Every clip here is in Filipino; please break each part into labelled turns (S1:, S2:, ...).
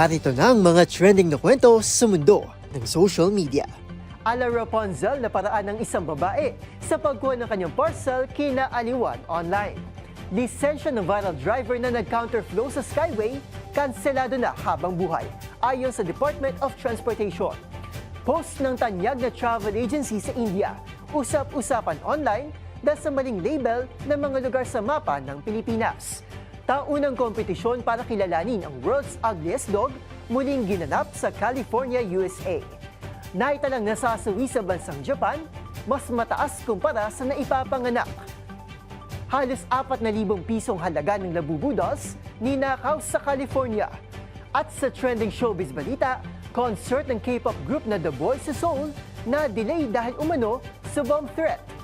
S1: Narito na ang mga trending na kwento sa mundo ng social media.
S2: Ala Rapunzel na paraan ng isang babae sa pagkuha ng kanyang parcel kina Aliwan online. Lisensya ng viral driver na nag-counterflow sa Skyway, kanselado na habang buhay, ayon sa Department of Transportation. Post ng tanyag na travel agency sa India, usap-usapan online dahil sa maling label ng mga lugar sa mapa ng Pilipinas. Taunang kompetisyon para kilalanin ang world's ugliest dog muling ginanap sa California, USA. Naitalang nasasawi sa bansang Japan, mas mataas kumpara sa naipapanganak. Halos 4,000 pisong halaga ng labubudos ninakaw sa California. At sa trending showbiz balita, concert ng K-pop group na The Boys sa Seoul na delay dahil umano sa bomb threat.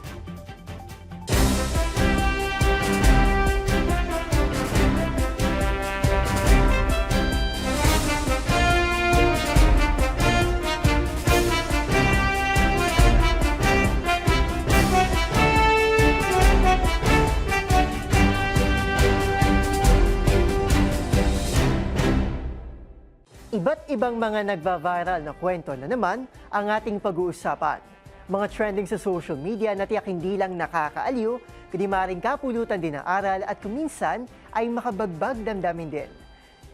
S2: Iba't ibang mga nagva-viral na kwento na naman ang ating pag-uusapan. Mga trending sa social media na tiyak hindi lang nakakaaliw, kundi maring kapulutan din ng aral at kuminsan ay makabagbag damdamin din.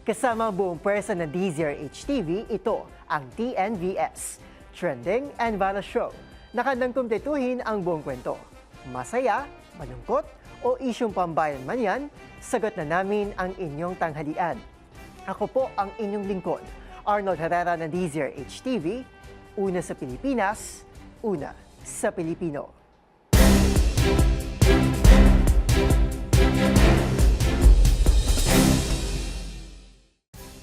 S2: Kasama ang buong pwersa ng DZRH TV, ito ang TNVS, Trending and Viral Show. Nakandang kumpletuhin ang buong kwento. Masaya, malungkot, o isyong pambayan man yan, sagot na namin ang inyong tanghalian. Ako po ang inyong lingkod, Arnold Herrera ng DZRH TV, una sa Pilipinas, una sa Pilipino.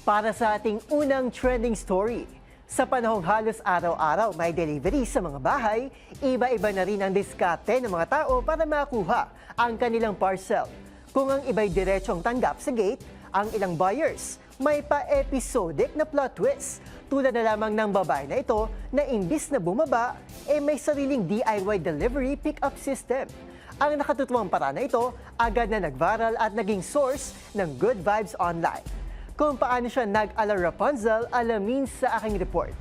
S2: Para sa ating unang trending story, sa panahong halos araw-araw may delivery sa mga bahay, iba-iba na rin ang diskarte ng mga tao para makuha ang kanilang parcel. Kung ang iba'y diretsong tanggap sa gate, ang ilang buyers may pa-episodic na plot twist. Tulad na lamang ng babae na ito na imbis na bumaba, eh may sariling DIY delivery pick-up system. Ang nakatutuwang paraan na ito, agad na nag-viral at naging source ng good vibes online. Kung paano siya nag-ala Rapunzel, alamin sa aking report.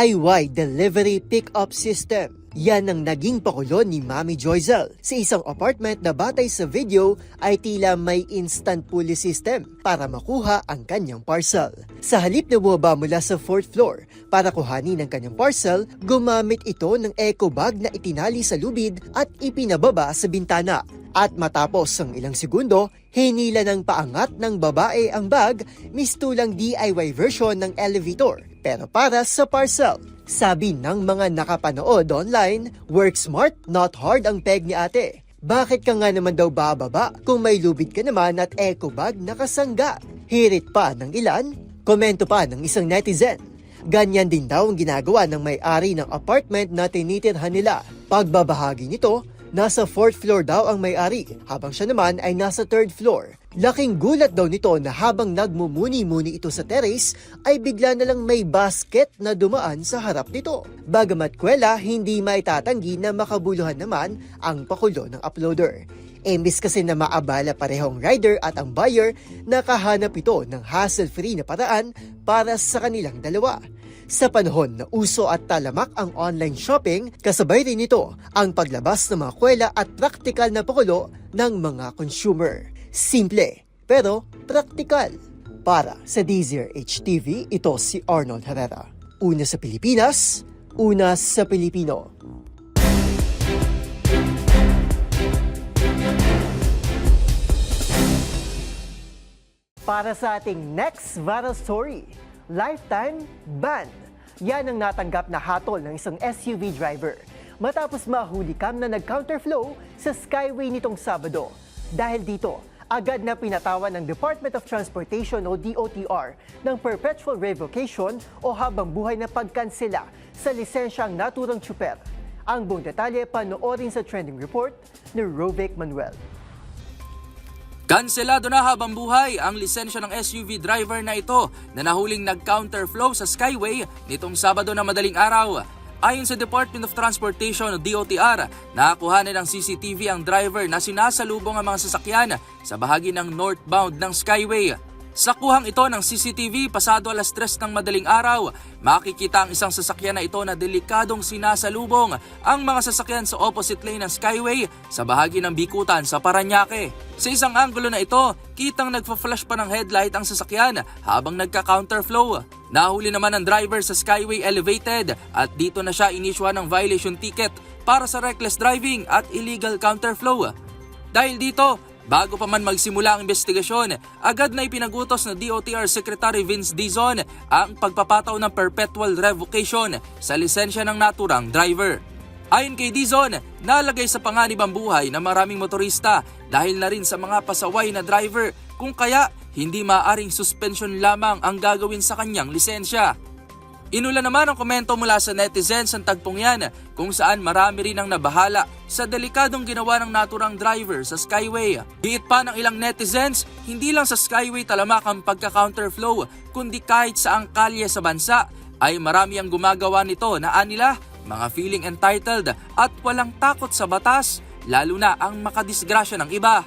S2: DIY Delivery Pickup System. Yan ang naging pakulo ni Mami Joyzel. Sa isang apartment na batay sa video ay tila may instant pulley system para makuha ang kanyang parcel. Sa halip na bumaba mula sa 4th floor para kuhanin ang kanyang parcel, gumamit ito ng eco bag na itinali sa lubid at ipinababa sa bintana. At matapos ang ilang segundo, hinila ng paangat ng babae ang bag, mistulang DIY version ng elevator pero para sa parcel. Sabi ng mga nakapanood online, work smart, not hard ang peg ni ate. Bakit ka nga naman daw bababa kung may lubid ka naman at eco bag nakasangga? Hirit pa ng ilan, komento pa ng isang netizen. Ganyan din daw ang ginagawa ng may-ari ng apartment na tinitirhan nila. Pagbabahagi nito, nasa 4th floor daw ang may-ari, habang siya naman ay nasa 3rd floor. Laking gulat daw nito na habang nagmumuni-muni ito sa terrace, ay bigla na lang may basket na dumaan sa harap nito. Bagamat kwela, hindi maitatanggi na makabuluhan naman ang pakulo ng uploader. Imbis kasi na maabala parehong rider at ang buyer, nakahanap ito ng hassle-free na paraan para sa kanilang dalawa. Sa panahon na uso at talamak ang online shopping, kasabay rin nito ang paglabas ng mga kwela at praktikal na pakulo ng mga consumer. Simple, pero praktikal. Para sa Deezer HTV, ito si Arnold Herrera. Una sa Pilipinas, una sa Pilipino. Para sa ating next viral story, lifetime ban. Yan ang natanggap na hatol ng isang SUV driver matapos mahuli kam na nag-counterflow sa skyway nitong Sabado. Dahil dito, agad na pinatawan ng Department of Transportation o DOTR ng perpetual revocation o habang buhay na pagkansela sa lisensyang naturang tsuper. Ang buong detalye panoorin sa trending report ni Rovic Manuel.
S3: Kanselado na habang buhay ang lisensya ng SUV driver na ito na nahuling nag-counterflow sa Skyway nitong Sabado na madaling araw. Ayon sa Department of Transportation o DOTR, nakakuha ng CCTV ang driver na sinasalubong ang mga sasakyan sa bahagi ng northbound ng Skyway. Sa kuhang ito ng CCTV pasado alas 3 ng madaling araw, makikita ang isang sasakyan na ito na delikadong sinasalubong ang mga sasakyan sa opposite lane ng Skyway sa bahagi ng Bikutan sa Paranaque. Sa isang anggulo na ito, kitang nagfa-flash pa ng headlight ang sasakyan habang nagka-counterflow. Nahuli naman ang driver sa Skyway Elevated at dito na siya inisyuhan ng violation ticket para sa reckless driving at illegal counterflow. Dahil dito, bago pa man magsimula ang investigasyon, agad na ipinagutos na DOTR Secretary Vince Dizon ang pagpapataw ng perpetual revocation sa lisensya ng naturang driver. Ayon kay Dizon, nalagay sa panganib ang buhay ng maraming motorista dahil na rin sa mga pasaway na driver kung kaya hindi maaring suspension lamang ang gagawin sa kanyang lisensya. Inula naman ang komento mula sa netizens ang tagpong yan kung saan marami rin ang nabahala sa delikadong ginawa ng naturang driver sa Skyway. Diit pa ng ilang netizens, hindi lang sa Skyway talamak ang pagka-counterflow kundi kahit sa ang kalye sa bansa ay marami ang gumagawa nito na anila mga feeling entitled at walang takot sa batas lalo na ang makadisgrasya ng iba.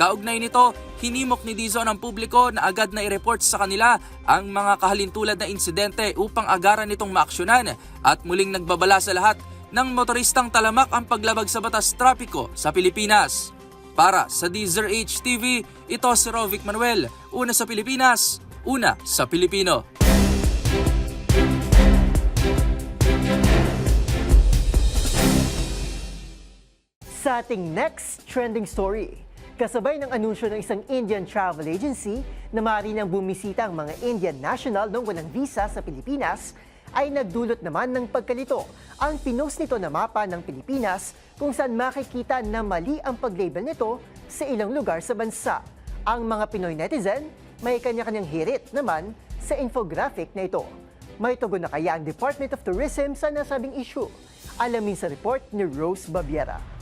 S3: Kaugnay nito, hinimok ni Dizon ang publiko na agad na i-report sa kanila ang mga kahalintulad na insidente upang agaran nitong maaksyonan at muling nagbabala sa lahat ng motoristang talamak ang paglabag sa batas trapiko sa Pilipinas. Para sa Deezer HTV, ito si Rovic Manuel, una sa Pilipinas, una sa Pilipino.
S2: Sa ating next trending story, kasabay ng anunsyo ng isang Indian travel agency na maaari nang bumisita ang mga Indian national nung walang visa sa Pilipinas, ay nagdulot naman ng pagkalito ang pinost nito na mapa ng Pilipinas kung saan makikita na mali ang paglabel nito sa ilang lugar sa bansa. Ang mga Pinoy netizen may kanya-kanyang hirit naman sa infographic na ito. May tugon na kaya ang Department of Tourism sa nasabing issue? Alamin sa report ni Rose Babiera.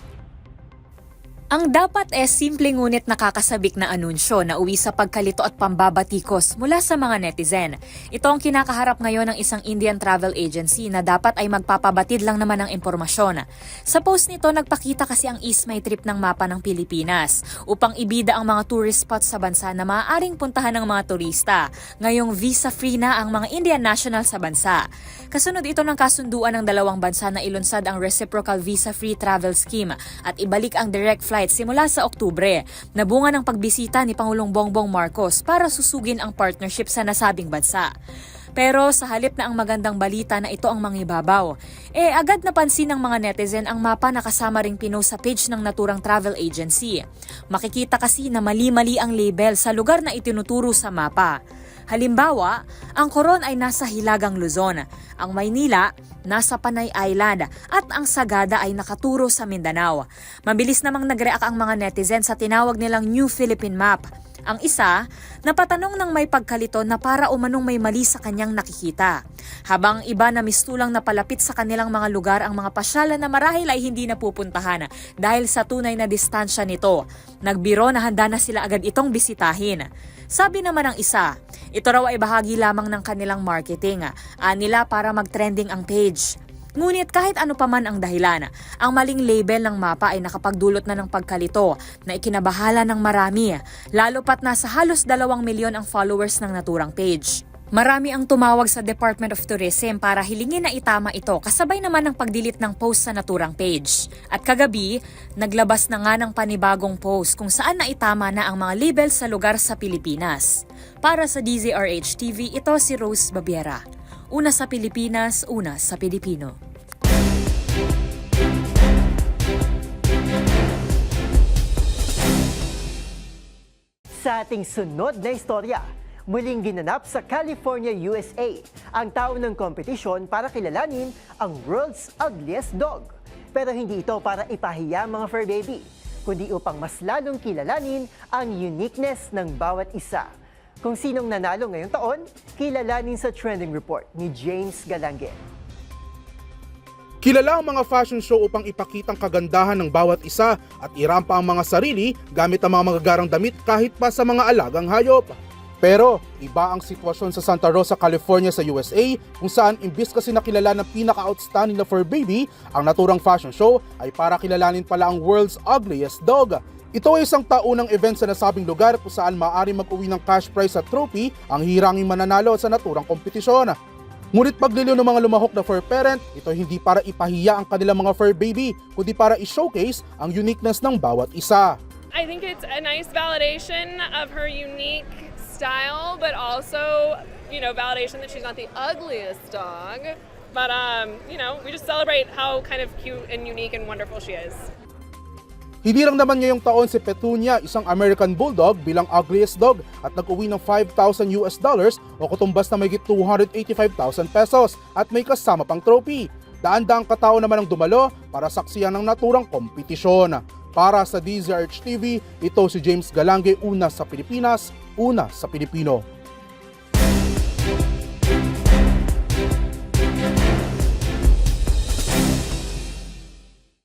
S4: Ang dapat eh simple ngunit nakakasabik na anunsyo na uwi sa pagkalito at pambabatikos mula sa mga netizen. Ito ang kinakaharap ngayon ng isang Indian travel agency na dapat ay magpapabatid lang naman ng impormasyon. Sa post nito, nagpakita kasi ang Ismay trip ng mapa ng Pilipinas upang ibida ang mga tourist spots sa bansa na maaaring puntahan ng mga turista. Ngayong visa-free na ang mga Indian national sa bansa. Kasunod ito ng kasunduan ng dalawang bansa na ilunsad ang reciprocal visa-free travel scheme at ibalik ang direct flight simula sa Oktubre, na bunga ng pagbisita ni Pangulong Bongbong Marcos para susugin ang partnership sa nasabing bansa. Pero sa halip na ang magandang balita na ito ang mangibabaw, eh agad napansin ng mga netizen ang mapa na kasama ring pinost sa page ng naturang travel agency. Makikita kasi na mali-mali ang label sa lugar na itinuturo sa mapa. Halimbawa, ang Coron ay nasa Hilagang Luzon, ang Maynila nasa Panay Island at ang Sagada ay nakaturo sa Mindanao. Mabilis namang nag-react ang mga netizen sa tinawag nilang New Philippine Map. Ang isa, napatanong ng may pagkalito na para umanong may mali sa kanyang nakikita. Habang iba na mistulang na palapit sa kanilang mga lugar ang mga pasyalan na marahil ay hindi napupuntahan dahil sa tunay na distansya nito. Nagbiro na handa na sila agad itong bisitahin. Sabi naman ng isa, ito raw ay bahagi lamang ng kanilang marketing. Anila para mag-trending ang page. Ngunit kahit ano pa man ang dahilan, ang maling label ng mapa ay nakapagdulot na ng pagkalito na ikinabahala ng marami, lalo pat nasa halos dalawang milyon ang followers ng naturang page. Marami ang tumawag sa Department of Tourism para hilingin na itama ito kasabay naman ng pagdilit ng post sa naturang page. At kagabi, naglabas na nga ng panibagong post kung saan na itama na ang mga label sa lugar sa Pilipinas. Para sa DZRH TV, ito si Rose Babiera. Una sa Pilipinas, una sa Pilipino.
S2: Sa ating sunod na istorya, muling ginanap sa California, USA ang tao ng kompetisyon para kilalanin ang world's ugliest dog. Pero hindi ito para ipahiya mga fur baby, kundi upang mas lalong kilalanin ang uniqueness ng bawat isa. Kung sinong nanalo ngayong taon, kilalanin sa trending report ni James Galange.
S5: Kilala ang mga fashion show upang ipakitang kagandahan ng bawat isa at irampa ang mga sarili gamit ang mga magagarang damit kahit pa sa mga alagang hayop. Pero iba ang sitwasyon sa Santa Rosa, California sa USA kung saan imbis kasi nakilala ng pinaka-outstanding na fur baby, ang naturang fashion show ay para kilalanin pala ang world's ugliest dog. Ito ay isang taunang event sa nasabing lugar kung saan maaari mag-uwi ng cash prize at trophy ang hiranging mananalo sa naturang kompetisyon. Ngunit pagliliw ng mga lumahok na fur parent, ito hindi para ipahiya ang kanilang mga fur baby, kundi para i-showcase ang uniqueness ng bawat isa.
S6: I think it's a nice validation of her unique style, but also, you know, validation that she's not the ugliest dog. But, um, you know, we just celebrate how kind of cute and unique and wonderful she is.
S5: Hindi lang naman ngayong taon si Petunia, isang American Bulldog bilang ugliest dog at nag-uwi ng 5,000 US dollars o kutumbas na may 285,000 pesos at may kasama pang trophy. Daan-daang katao naman ang dumalo para saksiyan ng naturang kompetisyon. Para sa DZRH TV, ito si James Galange, una sa Pilipinas, una sa Pilipino.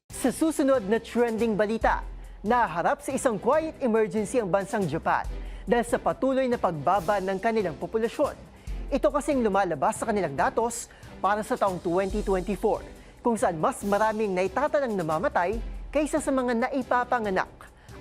S2: Sa susunod na trending balita, naharap sa isang quiet emergency ang bansang Japan dahil sa patuloy na pagbaba ng kanilang populasyon. Ito kasing lumalabas sa kanilang datos para sa taong 2024 kung saan mas maraming naitatalang namamatay kaysa sa mga naipapanganak.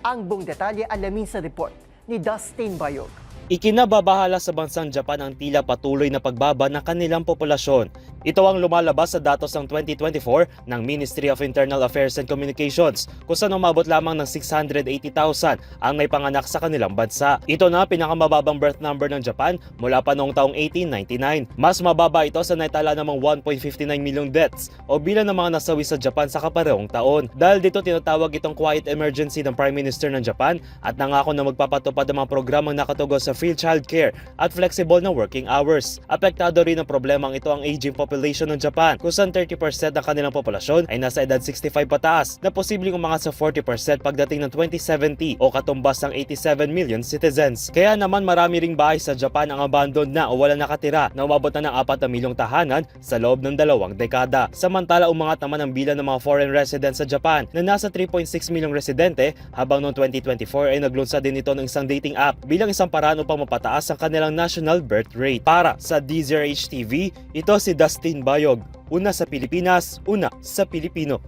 S2: Ang buong detalye alamin sa report ni Dustin Bayog.
S7: Ikinababahala sa bansang Japan ang tila patuloy na pagbaba ng kanilang populasyon. Ito ang lumalabas sa datos ng 2024 ng Ministry of Internal Affairs and Communications kung saan umabot lamang ng 680,000 ang naipanganak sa kanilang bansa. Ito na pinakamababang birth number ng Japan mula pa noong taong 1899. Mas mababa ito sa naitala namang 1.59 million deaths o bilang ng mga nasawi sa Japan sa kaparehong taon. Dahil dito tinatawag itong quiet emergency ng Prime Minister ng Japan at nangako na magpapatupad ng mga programang nakatugon sa free childcare at flexible na working hours. Apektado rin ng problemang ito ang aging population ng Japan kung saan 30% ng kanilang populasyon ay nasa edad 65 pataas na posibleng umangat sa 40% pagdating ng 2070 o katumbas ng 87 million citizens. Kaya naman marami ring bahay sa Japan ang abandoned na o wala nakatira na umabot na ng 4 na milyong tahanan sa loob ng dalawang dekada. Samantala umangat naman ang bilang ng mga foreign residents sa Japan na nasa 3.6 milyong residente habang noong 2024 ay naglunsad din ito ng isang dating app bilang isang paraan upang mapataas ang kanilang national birth rate. Para sa DZRH TV, ito si Dustin Bayog. Una sa Pilipinas, una sa Pilipino.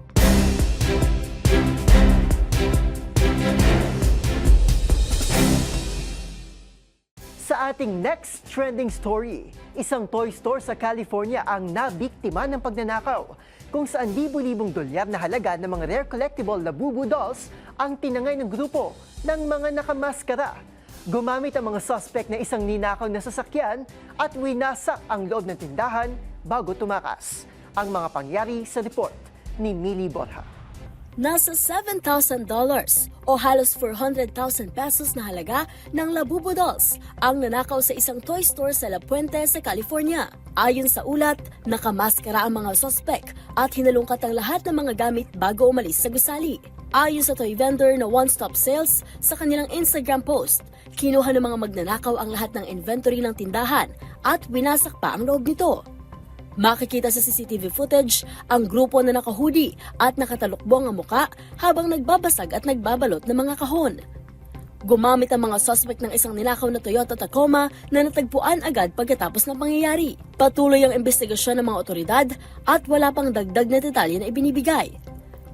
S2: Sa ating next trending story, isang toy store sa California ang nabiktima ng pagnanakaw kung saan libu-libong dolyar na halaga ng mga rare collectible na Bubu dolls ang tinangay ng grupo ng mga nakamaskara. Gumamit ang mga suspect na isang ninakaw na sasakyan at winasak ang loob ng tindahan bago tumakas. Ang mga pangyari sa report ni Millie Borja.
S8: Nasa $7,000 o halos 400,000 pesos na halaga ng Labubu dolls ang nanakaw sa isang toy store sa La Puente sa California. Ayon sa ulat, nakamaskara ang mga sospek at hinalungkat ang lahat ng mga gamit bago umalis sa gusali. Ayon sa toy vendor na One Stop Sales sa kanilang Instagram post, kinuha ng mga magnanakaw ang lahat ng inventory ng tindahan at winasak pa ang loob nito. Makikita sa CCTV footage ang grupo na nakahudi at nakatalukbong ang muka habang nagbabasag at nagbabalot ng mga kahon. Gumamit ang mga suspect ng isang ninakaw na Toyota Tacoma na natagpuan agad pagkatapos ng pangyayari. Patuloy ang investigasyon ng mga otoridad at wala pang dagdag na detalye na ibinibigay.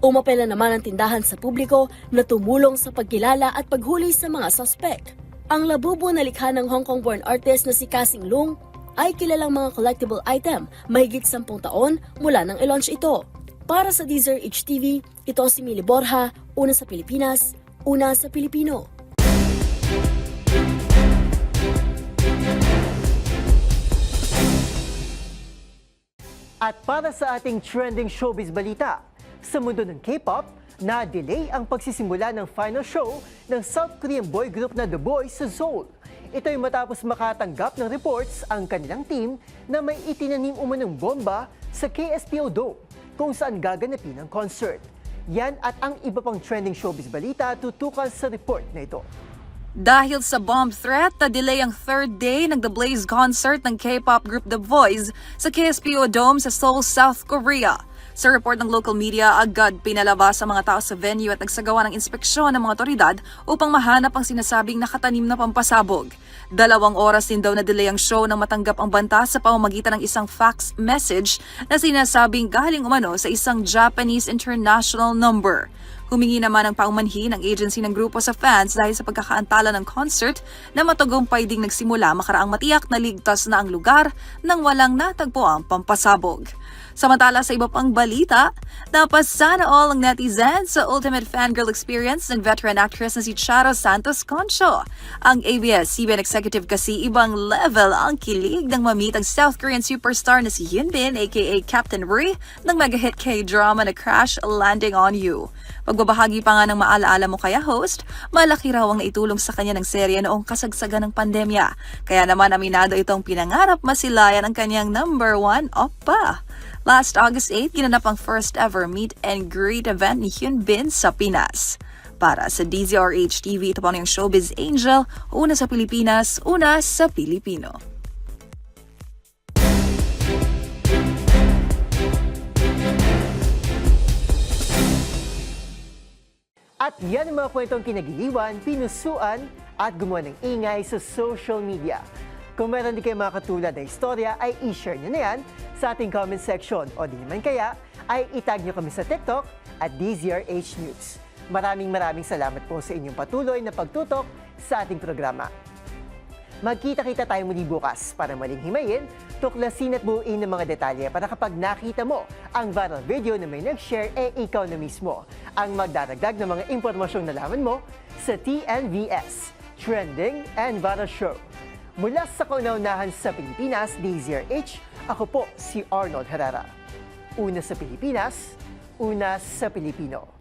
S8: Umapela naman ang tindahan sa publiko na tumulong sa pagkilala at paghuli sa mga suspect. Ang labubo na likha ng Hong Kong-born artist na si Kasing Lung ay kilalang mga collectible item mahigit 10 taon mula nang i-launch ito. Para sa Deezer HTV, ito si Mili Borja, una sa Pilipinas, una sa Pilipino.
S2: At para sa ating trending showbiz balita, sa mundo ng K-pop, na-delay ang pagsisimula ng final show ng South Korean boy group na The Boys sa Seoul. Ito ay matapos makatanggap ng reports ang kanilang team na may itinanim umanong bomba sa KSPO Dome kung saan gaganapin ang concert. Yan at ang iba pang trending showbiz balita tutukan sa report na ito.
S9: Dahil sa bomb threat, na-delay ang third day ng The Blaze concert ng K-pop group The Boys sa KSPO Dome sa Seoul, South Korea. Sa report ng local media, agad pinalabas ang mga tao sa venue at nagsagawa ng inspeksyon ng mga otoridad upang mahanap ang sinasabing nakatanim na pampasabog. Dalawang oras din daw na delay ang show nang matanggap ang banta sa pamamagitan ng isang fax message na sinasabing galing umano sa isang Japanese international number. Humingi naman ng paumanhin ang agency ng grupo sa fans dahil sa pagkakaantala ng concert na matagumpay ding nagsimula makaraang matiyak na ligtas na ang lugar nang walang natagpo ang pampasabog. Samantala sa iba pang balita, napasa na all ang netizens sa ultimate fangirl experience ng veteran actress na si Charo Santos Concho. Ang ABS-CBN executive kasi ibang level ang kilig ng mamit ang South Korean superstar na si Hyun Bin aka Captain Ri ng mega-hit K-drama na Crash Landing on You. Pagbabahagi pa nga ng maalaala mo kaya host, malaki raw ang naitulong sa kanya ng serye noong kasagsagan ng pandemya. Kaya naman aminado itong pinangarap masilayan ang kanyang number one oppa. Last August 8, ginanap ang first ever meet and greet event ni Hyun Bin sa Pinas. Para sa DZRH TV, ito po ang Showbiz Angel, una sa Pilipinas, una sa Pilipino.
S2: At yan ang mga kwentong kinagiliwan, pinusuan at gumawa ng ingay sa social media. Kung meron din kayo mga katulad na istorya, ay i-share nyo na yan sa ating comment section. O di naman kaya, ay itag nyo kami sa TikTok at DZRH News. Maraming maraming salamat po sa inyong patuloy na pagtutok sa ating programa. Magkita-kita tayo muli bukas para maling himayin, tuklasin at buuin ng mga detalye para kapag nakita mo ang viral video na may nag-share, eh ikaw na mismo ang magdaragdag ng mga impormasyong nalaman mo sa TNVS, Trending and Viral Show. Mula sa kauna-unahan sa Pilipinas, DZRH, ako po si Arnold Herrera. Una sa Pilipinas, una sa Pilipino.